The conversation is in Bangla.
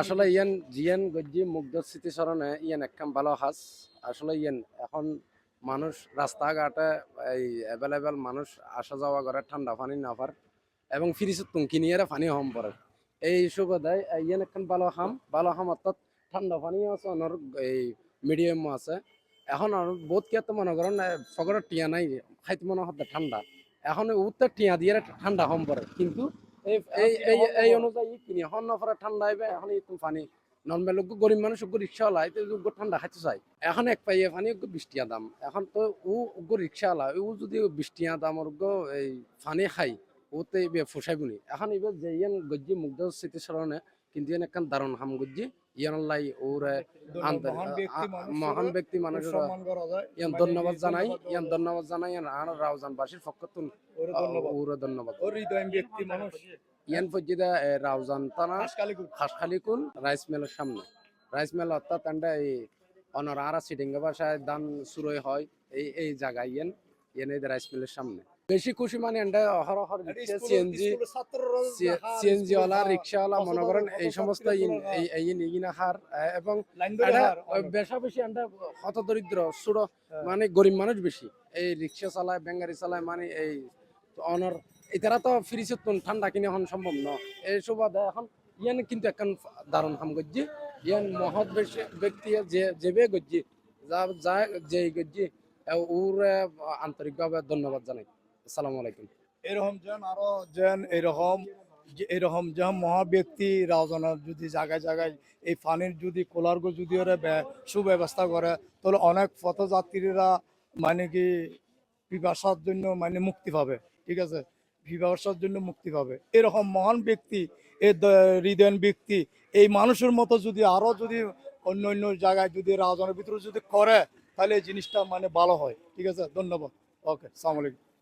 আসলে ইয়ান, জিয়ান, গজ্জি মুগ্ধ স্মৃতিস্মরণে ইয়ান একখান ভালো হাস। আসলে ইয়ান, এখন মানুষ রাস্তাঘাটে এই অ্যাভেলেবেল মানুষ আসা যাওয়া করে, ঠান্ডা পানি না পার, এবং ফ্রিজ তুঙ্কি নিয়ে পানি হম পড়ে এই সুবাদে ইয়ান একখান ভালো হাম ভালো হাম অর্থাৎ ঠান্ডা পানি আছে, অনর এই মিডিয়াম আছে। এখন আর বহুত কে তো মনে করেন ফগরের টিয়া নাই, খাইতে মনে হতে ঠান্ডা। এখন উত্তর টিয়া দিয়ে ঠান্ডা হম পড়ে কিন্তু এই এই এই এই অনুযায়ী কিনি। এখন নফরে ঠান্ডা আইবে এখন এই তুমি পানি। নর্মাল গরিব মানুষ ওগুলো রিক্সাওয়ালা এতে ওগুলো ঠান্ডা খাইতে চাই এখন এক পাইয়ে পানি ওগুলো বিশ টিয়া দাম। এখন তো ও ওগুলো রিক্সাওয়ালা ও যদি বিশ টিয়া দাম ওগুলো এই পানি খাই ওতে এবে ফুসাইবনি। এখন এবার যে গজ্জি মুগ্ধ স্মৃতিস্মরণে কিন্তু ইয়ান একখান দারুণ হাম গজ্জি ইয়ান লাই ওরে মহান ব্যক্তি মানুষের ইয়ান মানে ধন্যবাদ জানাই ইয়ান ধন্যবাদ জানাই ইয়ান আর রাউজানবাসীর পক্ষ তুন ওরে ধন্যবাদ। ব্যক্তি মানুষ। ইয়ান পর্যন্ত রাউজান থানা হাসকালি খুব রাইস মিলের সামনে। রাইস মিল অর্থাৎ আমরা এই অনর আরা সিটিঙ্গা বাসায় ধান শুরু হয় এই এই জায়গায় ইয়েন। ইয়েন এই রাইস মিলের সামনে। বেশি খুশি মানে রিক্সা সিএনজি সিএনজি রিক্সাওয়ালা মনে করেন এই সমস্ত হার। এবং বেশা বেশি এন্ডা হত দরিদ্র ছোট মানে গরিব মানুষ বেশি। এই রিক্সা চালায় বেঙ্গারি চালায় মানে এই অনর এটারা তো ঠান্ডা কিনে এখন সম্ভব ন। এই সুবাদে এখন ইয়ান কিন্তু এখন দারুণ কাম করছি ইয়ান মহৎ বেশি- ব্যক্তি যে যেবে গজ্জি। যা যা যে গজ্জি ওর আন্তরিকভাবে ধন্যবাদ জানাই। আসসালামু আলাইকুম। এরকম যেন আরও যেন এরকম যে এরকম যেন মহা ব্যক্তি রাজনার যদি জায়গায় জায়গায় এই পানির যদি কোলার্গ যদি ওরা সুব্যবস্থা করে, তাহলে অনেক পথযাত্রীরা মানে কি পিপাসার জন্য মানে মুক্তি পাবে, ঠিক আছে? পিপাসার জন্য মুক্তি পাবে। এরকম মহান ব্যক্তি দ- হৃদয়ন ব্যক্তি, এই মানুষের মতো যদি আরও যদি অন্য অন্য জায়গায় যদি রাজনের ভিতরে যদি করে, তাহলে এই জিনিসটা মানে ভালো হয়, ঠিক আছে? ধন্যবাদ। ওকে, সালাম আলাইকুম।